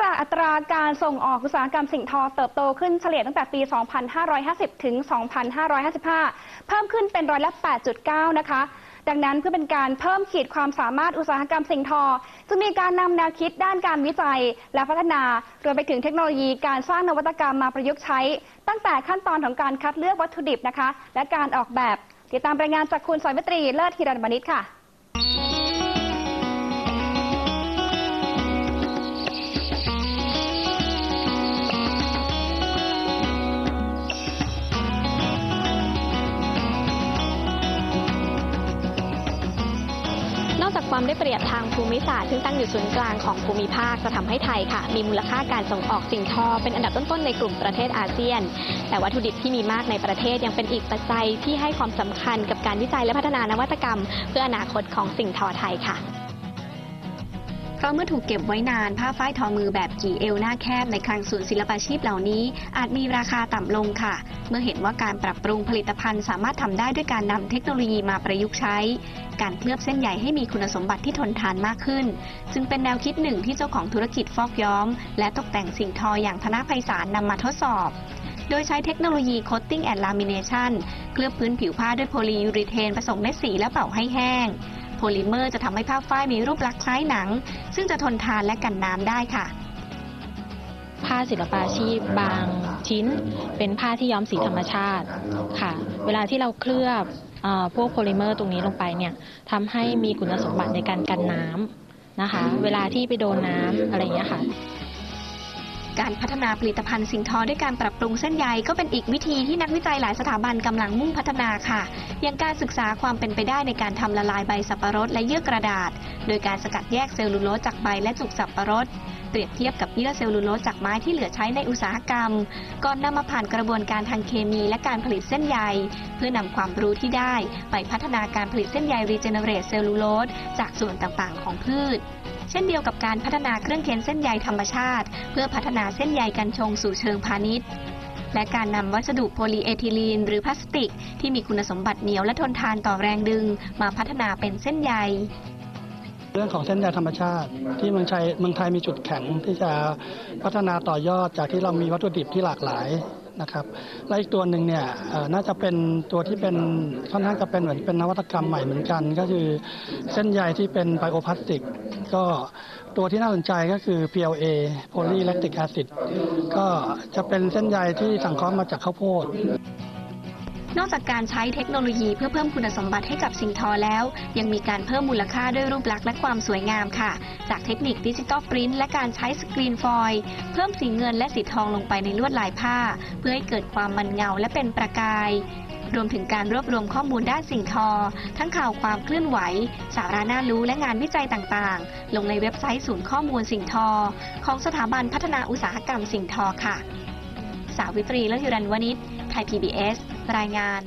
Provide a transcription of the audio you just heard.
จากอัตราการส่งออกอุตสาหกรรมสิ่งทอเติบโตขึ้นเฉลี่ยตั้งแต่ปี 2550 ถึง 2555 เพิ่มขึ้นเป็นร้อยละ8.9 นะคะ ดังนั้นเพื่อเป็นการเพิ่มขีดความสามารถอุตสาหกรรมสิ่งทอ จะมีการนำแนวคิดด้านการวิจัยและพัฒนารวมไปถึงเทคโนโลยีการสร้างนวัตกรรมมาประยุกต์ใช้ ตั้งแต่ขั้นตอนของการคัดเลือกวัตถุดิบนะคะ และการออกแบบ ติดตามรายงานจากคุณสอยมิตรีเลิศธีรบณิชค่ะ อกจากความได้เปรียบทางภูมิศาสตร์ซึ่งตั้งอยู่ศูนย์กลางของภูมิภาคจะทำให้ไทยค่ะ มีมูลค่าการส่งออกสิ่งทอ เป็นอันดับต้นๆในกลุ่มประเทศอาเซียน แต่วัตถุดิบที่มีมากในประเทศยังเป็นอีกปัจจัยที่ให้ความสำคัญกับการวิจัยและพัฒนานวัตกรรม เพื่ออนาคตของสิ่งทอไทยค่ะ เพราะเมื่อถูกเก็บไว้นานผ้าฝ้ายทอมือแบบกี่เอวหน้าแคบในคลังศูนย์ศิลปาชีพเหล่านี้ อาจมีราคาต่ำลงค่ะ เมื่อเห็นว่าการปรับปรุงผลิตภัณฑ์สามารถทำได้ด้วยการนำเทคโนโลยีมาประยุกต์ใช้ การเคลือบเส้นใยให้มีคุณสมบัติที่ทนทานมากขึ้น จึงเป็นแนวคิดหนึ่งที่เจ้าของธุรกิจฟอกย้อม และตกแต่งสิ่งทออย่างธนภัยสารนำมาทดสอบโดยใช้เทคโนโลยี Coating and Lamination เคลือบพื้นผิวผ้าด้วยโพลียูริเทนผสมเม็ดสีและเป่าให้แห้ง พลิเมอร์จะทำให้ผ้าฝ้ายมีรูปลักษณ์คล้ายหนัง ซึ่งจะทนทานและกันน้ำได้ค่ะ ผ้าศิลปาชีพบางชิ้น เป็นผ้าที่ย้อมสีธรรมชาติค่ะ เวลาที่เราเคลือบอพวกโพลิเมอร์ตรงนี้ลงไปเนี่ยทำให้มีคุณสมบัติในการกันน้ำนะคะ เวลาที่ไปโดนน้ำอะไรอย่างเงี้ยค่ะ การพัฒนาผลิตภัณฑ์สิ่งทอด้วยการปรับปรุงเส้นใยก็เป็นอีกวิธีที่นักวิจัยหลายสถาบันกำลังมุ่งพัฒนาค่ะ อย่างการศึกษาความเป็นไปได้ในการทำละลายใบสับปะรดและเยื่อกระดาษ โดยการสกัดแยกเซลลูโลสจากใบและจุกสับปะรด เปรียบเทียบกับเยื่อเซลลูโลสจากไม้ที่เหลือใช้ในอุตสาหกรรม ก่อนนำมาผ่านกระบวนการทางเคมีและการผลิตเส้นใย เพื่อนำความรู้ที่ได้ไปพัฒนาการผลิตเส้นใยรีเจเนเรตเซลลูโลสจากส่วนต่างๆ ของพืชเช่นเดียวกับการพัฒนาเครื่องเค้นเส้นใยธรรมชาติ เพื่อพัฒนาเส้นใยกันชงสู่เชิงพาณิชย์ และการนำวัสดุโพลีเอทิลีน หรือพลาสติก ที่มีคุณสมบัติเหนียวและทนทานต่อแรงดึง มาพัฒนาเป็นเส้นใย เรื่องของเส้นใยธรรมชาติ ที่เมืองไทยเมืองไทยมีจุดแข็งที่จะพัฒนาต่อยอดจากที่เรามีวัตถุดิบที่หลากหลายนะครับและอีกตัวหนึ่งเนี่ยน่าจะเป็นตัวที่เป็นค่อนข้างจะเป็นเหมือนเป็นนวัตกรรมใหม่เหมือนกัน ก็คือเส้นใยที่เป็นไบโอพลาสติก ก็ตัวที่น่าสนใจก็คือ PLA Polylactic Acid ก็จะเป็นเส้นใยที่สังเคราะห์มาจากข้าวโพด นอกจากการใช้เทคโนโลยีเพื่อเพิ่มคุณสมบัติให้กับสิ่งทอแล้ว ยังมีการเพิ่มมูลค่าด้วยรูปลักษณ์และความสวยงามค่ะ จากเทคนิคดิจิตอลปริ้นและการใช้สกรีนฟอยล์เพิ่มสีเงินและสีทองลงไปในลวดลายผ้า เพื่อให้เกิดความมันเงาและเป็นประกายรวมถึงการรวบรวมข้อมูลด้านสิ่งทอ ทั้งข่าวความเคลื่อนไหว สาระน่ารู้และงานวิจัยต่างๆ ลงในเว็บไซต์ศูนย์ข้อมูลสิ่งทอ ของสถาบันพัฒนาอุตสาหกรรมสิ่งทอค่ะ สาวิตรีและยุรันวณิชไทย PBS รายงาน